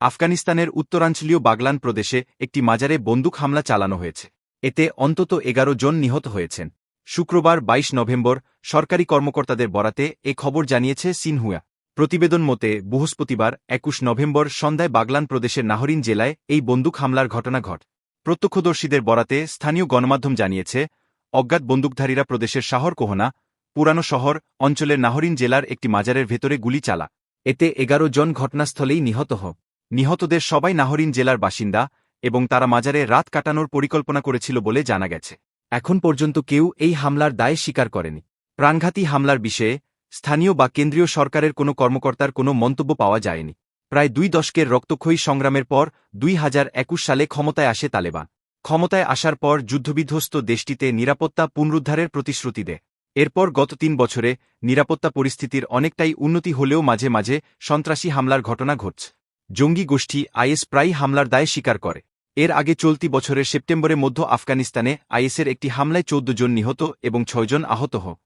আফগানিস্তানের উত্তরাঞ্চলীয় বাগলান প্রদেশে একটি মাজারে বন্দুক হামলা চালানো হয়েছে। এতে অন্তত এগারো জন নিহত হয়েছেন। শুক্রবার ২২ নভেম্বর সরকারি কর্মকর্তাদের বরাতে এ খবর জানিয়েছে সিনহুয়া। প্রতিবেদন মতে, বৃহস্পতিবার একুশ নভেম্বর সন্ধ্যায় বাগলান প্রদেশের নাহরিন জেলায় এই বন্দুক হামলার ঘটনা ঘট। প্রত্যক্ষদর্শীদের বরাতে স্থানীয় গণমাধ্যম জানিয়েছে, অজ্ঞাত বন্দুকধারীরা প্রদেশের শাহর কোহনা, পুরানো শহর, অঞ্চলের নাহরিন জেলার একটি মাজারের ভেতরে গুলি চালা। এতে এগারো জন ঘটনাস্থলেই নিহত হয় নিহতদের সবাই নাহরিন জেলার বাসিন্দা এবং তারা মাজারে রাত কাটানোর পরিকল্পনা করেছিল বলে জানা গেছে। এখন পর্যন্ত কেউ এই হামলার দায় স্বীকার করেনি। প্রাণঘাতী হামলার বিষয়ে স্থানীয় বা কেন্দ্রীয় সরকারের কোনো কর্মকর্তার কোনো মন্তব্য পাওয়া যায়নি। প্রায় দুই দশকের রক্তক্ষয়ী সংগ্রামের পর দুই হাজার একুশ সালে ক্ষমতায় আসে তালেবান। ক্ষমতায় আসার পর যুদ্ধবিধ্বস্ত দেশটিতে নিরাপত্তা পুনরুদ্ধারের প্রতিশ্রুতি দেয়। এরপর গত তিন বছরে নিরাপত্তা পরিস্থিতির অনেকটাই উন্নতি হলেও মাঝে মাঝে সন্ত্রাসী হামলার ঘটনা ঘটছে। জঙ্গি গোষ্ঠী আইএস প্রায়ই হামলার দায় স্বীকার করে। এর আগে চলতি বছরের সেপ্টেম্বরে মধ্য আফগানিস্তানে আইএসের একটি হামলায় চোদ্দ জন নিহত এবং ছয়জন আহত হয়